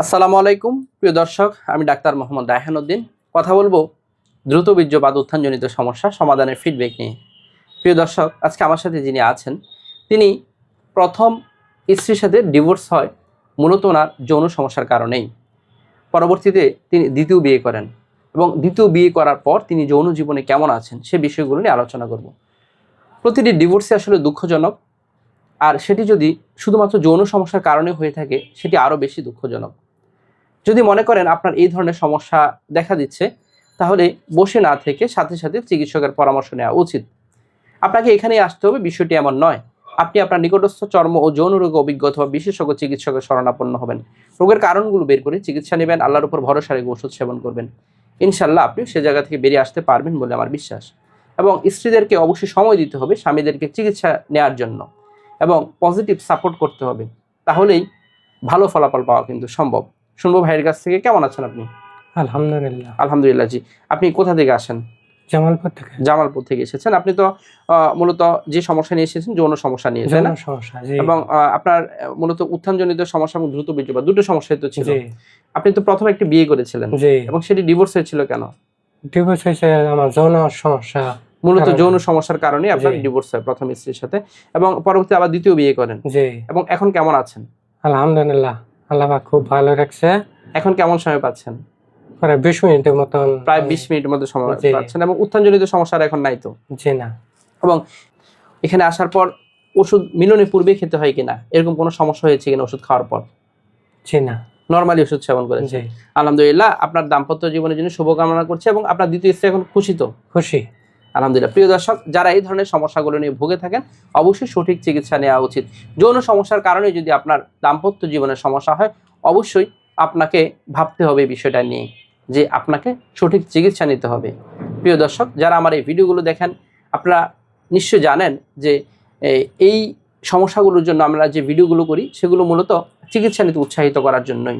আসসালামু আলাইকুম, প্রিয় দর্শক, আমি ডাক্তার মোহাম্মদ রায়হানুদ্দিন কথা বলব দ্রুত বীর্যপাত উত্থানজনিত সমস্যা সমাধানের ফিডব্যাক নিয়ে। প্রিয় দর্শক, আজকে আমার সাথে যিনি আছেন, তিনি প্রথম স্ত্রীর সাথে ডিভোর্স হয়, মূলত ওনার যৌন সমস্যার কারণেই। পরবর্তীতে তিনি দ্বিতীয় বিয়ে করেন এবং দ্বিতীয় বিয়ে করার পর তিনি যৌন জীবনে কেমন আছেন সে বিষয়গুলো নিয়ে আলোচনা করব। প্রতিটি ডিভোর্সে আসলে দুঃখজনক আর সেটি যদি শুধুমাত্র যৌন সমস্যার কারণে হয়ে থাকে, সেটি আরও বেশি দুঃখজনক। যদি মনে করেন আপনার এই ধরনের সমস্যা দেখা দিচ্ছে, তাহলে বসে না থেকে সাথে সাথে চিকিৎসকের পরামর্শ নেওয়া উচিত। আপনাকে এখানেই আসতে হবে, বিষয়টি এমন নয়। আপনি আপনার নিকটস্থ চর্ম ও যৌন রোগ অভিজ্ঞ অথবা বিশেষজ্ঞ চিকিৎসকের শরণাপন্ন হবেন। রোগের কারণগুলো বের করে চিকিৎসা নেবেন, আল্লাহর উপর ভরসা রেখে ওষুধ সেবন করবেন। ইনশাল্লাহ আপনি সে জায়গা থেকে বেরিয়ে আসতে পারবেন বলে আমার বিশ্বাস। এবং স্ত্রীদেরকে অবশ্যই সময় দিতে হবে স্বামীদেরকে চিকিৎসা নেওয়ার জন্য। এবং পজিটিভ সাপোর্ট করতে হবে। তাহলেই ভালো ফলাফল পাওয়া কিন্তু সম্ভব। শুনব ভাইয়ের কাছ থেকে কেমন আছেন আপনি? আলহামদুলিল্লাহ। আলহামদুলিল্লাহ জি। আপনি কোথা থেকে আসেন? জামালপুর থেকে। জামালপুর থেকে এসেছেন। আপনি তো মূলত যে সমস্যা নিয়ে এসেছেন যৌন সমস্যা নিয়ে তাই না? সমস্যা এবং আপনার মূলত উত্থানজনিত সমস্যা এবং দ্রুত বীর্যপাত দুটো সমস্যাই তো ছিল। আপনি তো প্রথমে একটি বিয়ে করেছিলেন। এবং সেটি ডিভোর্স হয়েছিল কেন? ডিভোর্স হয়েছে আমার যৌন সমস্যা। মূলত যৌন সমস্যার কারণে আপনার ডিভোর্স হয় প্রথম স্ত্রীর সাথে এবং পরবর্তী আবার দ্বিতীয় বিয়ে করেন। জি। এবং এখন কেমন আছেন? আলহামদুলিল্লাহ। আল্লাহ খুব ভালো রাখছে। এখন কেমন সময় পাচ্ছেন? প্রায় বিশ মিনিটের মতন। প্রায় বিশ মিনিটের মধ্যে সময়। পাচ্ছেন এবং উত্থানজনিত সমস্যা এখন নাই তো। জি না। এবং এখানে আসার পর ওষুধ মিলনের পূর্বে খেতে হয় কিনা? এরকম কোনো সমস্যা হয়েছে কিনা ওষুধ খাওয়ার পর? জি না। নর্মালি ওষুধ সেবন করেছে জি। আলহামদুলিল্লাহ আপনার দাম্পত্য জীবনের জন্য শুভকামনা করছে এবং আপনার দ্বিতীয় স্ত্রী এখন খুশি তো? খুশি। আলহামদুলিল্লাহ। প্রিয় দর্শক, যারা এই ধরনের সমস্যাগুলো নিয়ে ভুগে থাকেন, অবশ্যই সঠিক চিকিৎসা নেওয়া উচিত। যৌন সমস্যার কারণে যদি আপনার দাম্পত্য জীবনের সমস্যা হয়, অবশ্যই আপনাকে ভাবতে হবে বিষয়টা নিয়ে যে আপনাকে সঠিক চিকিৎসা নিতে হবে। প্রিয় দর্শক, যারা আমার এই ভিডিওগুলো দেখেন, আপনারা নিশ্চয় জানেন যে এই সমস্যাগুলোর জন্য আমরা যে ভিডিওগুলো করি, সেগুলো মূলত চিকিৎসা নিতে উৎসাহিত করার জন্যই।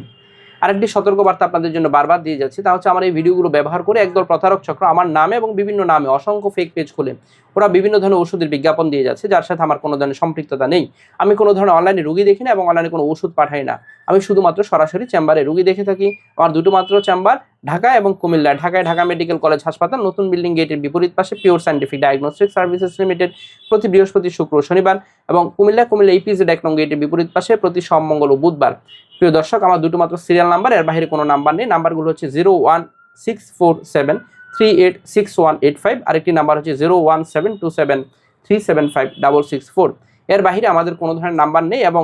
আরেকটি সতর্কবার্তা আপনাদের জন্য বারবার দিয়ে যাচ্ছি, তা হচ্ছে আমার এই ভিডিওগুলো ব্যবহার করে একদল প্রতারক চক্র আমার নামে এবং বিভিন্ন নামে অসংখ্য ফেক পেজ খুলে। ওরা বিভিন্ন ধরনের ওষুধের বিজ্ঞাপন দিয়ে যাচ্ছে, যার সাথে আমার কোনো ধরনের সম্পৃক্ততা নেই। আমি কোনো ধরনের অনলাইনে রুগী দেখি না এবং অনলাইনে কোনো ওষুধ পাঠাই না। আমি শুধুমাত্র সরাসরি চেম্বারে রুগী দেখে থাকি। আমার দুটো মাত্র চেম্বার ঢাকা এবং কুমিল্লা। ঢাকায় ঢাকা মেডিকেল কলেজ হাসপাতাল, নতুন বিল্ডিং গেটের বিপরীত পাশে pure scientific diagnostic services limited প্রতি বৃহস্পতি, শুক্র শনিবার এবং কুমিল্লা কুমিল্লা ইপিজেড এক নং গেটের বিপরীত পাশে প্রতি সোম, মঙ্গল ও বুধবার। প্রিয় দর্শক, আমার দুটো মাত্র সিরিয়াল নাম্বার এর বাইরে কোনো নাম্বার নেই। নাম্বারগুলো হচ্ছে zero one six four seven three eight six one eight five আরেকটি নাম্বার হচ্ছে zero one seven two seven three seven five double six four এর বাইরে আমাদের কোনো ধরনের নাম্বার নেই এবং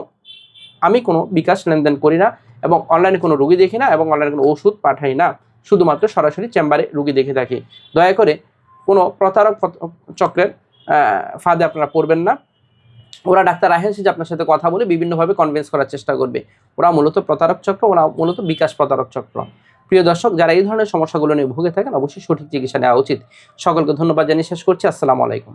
আমি কোনো বিকাশ লেনদেন করি না এবং অনলাইনে কোনো রুগী দেখি না এবং অনলাইনে কোনো ওষুধ পাঠাই না। শুধুমাত্র সরাসরি চেম্বারে রুগী দেখে থাকি। দয়া করে কোনো প্রতারক চক্রের ফাঁদে আপনারা পড়বেন না। ওরা ডাক্তার রাহেন যে আপনার সাথে কথা বলে বিভিন্নভাবে কনভিন্স করার চেষ্টা করবে। ওরা মূলত প্রতারক চক্র, ওরা মূলত বিকাশ প্রতারক চক্র। প্রিয় দর্শক, যারা এই ধরনের সমস্যাগুলো নিয়ে ভুগে থাকেন, অবশ্যই সঠিক চিকিৎসা নেওয়া উচিত। সকলকে ধন্যবাদ জানিয়ে শেষ করছি। আসসালামু আলাইকুম।